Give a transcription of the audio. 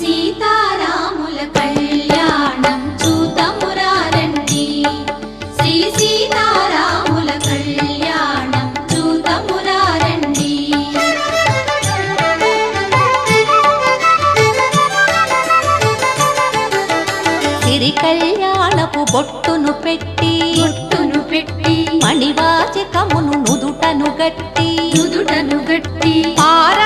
సీతారాముల కళ్యాణం చూతమురారండి. శ్రీ సీతారాముల కళ్యాణం చూతమురారండి. సిరి కళ్యాణపు బొట్టును పెట్టి బొట్టును పెట్టి మణివాచకమును నుదుటను గట్టి నుదుటను గట్టి పారాణి